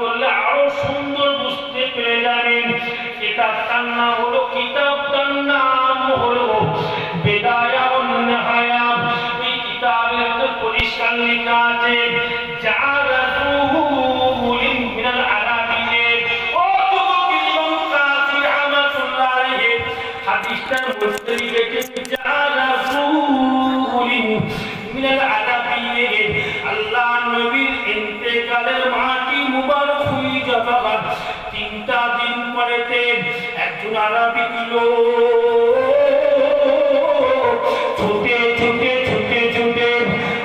করলে আরও সুন্দর বুঝতে পেরে যাবেন। কিতাবটার নাম হলো কিতাবটার নাম হলো বেদায়া ও এই কিতাবের মধ্যে পরিষ্কার লেখা আছে আলাইহি হাদিসটার মধ্যে লিখেছে জারাতুহুলিন মিনাল আরাবিয়ে। আল্লাহ নবীর তিনটা দিন পরেতে একজন আরবি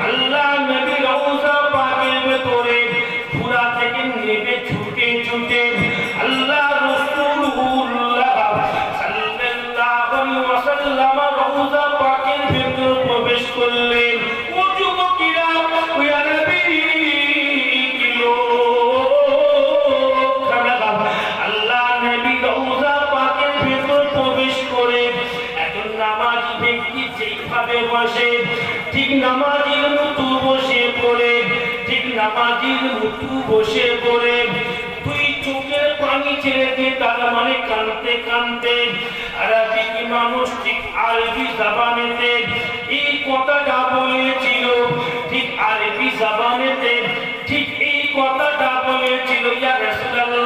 আল্লাহ নবী পুরা থেকে নেমে ছুটে ছুটে আল্লাহ রাসূলুল্লাহ সাল্লাল্লাহু আলাইহি ওয়াসাল্লাম রওজা নামাজি ব্যক্তি যেইভাবে বসে, ঠিক নামাজির মতো বসে পড়ে, ঠিক নামাজির মতো বসে পড়ে। দুই চোখের পানি ছেড়ে তার মানে কানতে কানতে মানুষ ঠিক আরবি জাবানেতে এই কথাটা বলেছিল, ঠিক আরবি জাবানেতে ঠিক এই কথাটা বলেছিল, ইয়া রাসূলুল্লাহ